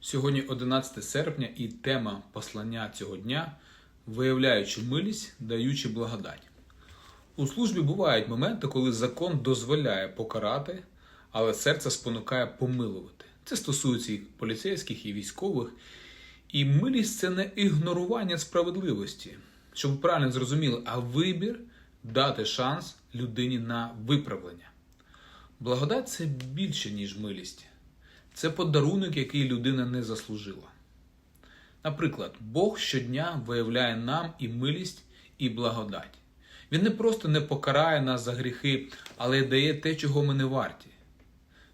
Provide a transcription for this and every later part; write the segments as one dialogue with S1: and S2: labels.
S1: Сьогодні 11 серпня і тема послання цього дня виявляючи милість, даючи благодать. У службі бувають моменти, коли закон дозволяє покарати, але серце спонукає помилувати. Це стосується і поліцейських, і військових. І милість це не ігнорування справедливості, щоб правильно зрозуміли, а вибір дати шанс людині на виправлення. Благодать це більше, ніж милість. Це подарунок, який людина не заслужила. Наприклад, Бог щодня виявляє нам і милість, і благодать. Він не просто не покарає нас за гріхи, але й дає те, чого ми не варті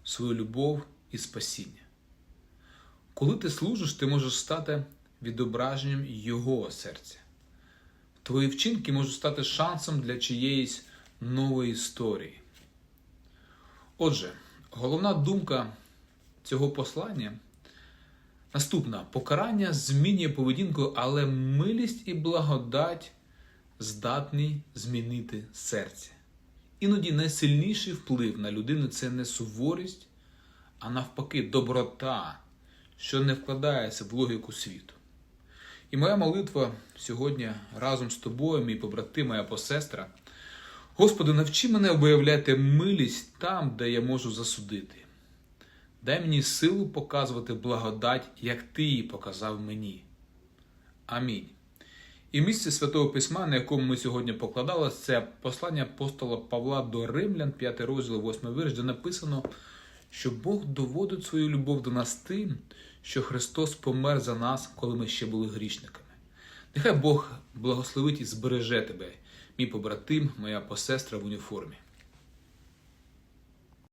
S1: свою любов і спасіння. Коли ти служиш, ти можеш стати відображенням Його серця. Твої вчинки можуть стати шансом для чиєїсь нової історії. Отже, головна думка цього послання наступна: покарання змінює поведінку, але милість і благодать здатні змінити серце. Іноді найсильніший вплив на людину це не суворість, а навпаки, доброта, що не вкладається в логіку світу. І моя молитва сьогодні разом з тобою, мій побратим, моя посестра. Господи, навчи мене виявляти милість там, де я можу засудити. Дай мені силу показувати благодать, як ти її показав мені. Амінь. І місце Святого Письма, на якому ми сьогодні покладалися, це послання апостола Павла до Римлян, 5 розділ, 8 вірш, де написано, що Бог доводить свою любов до нас тим, що Христос помер за нас, коли ми ще були грішниками. Нехай Бог благословить і збереже тебе, мій побратим, моя посестра в уніформі.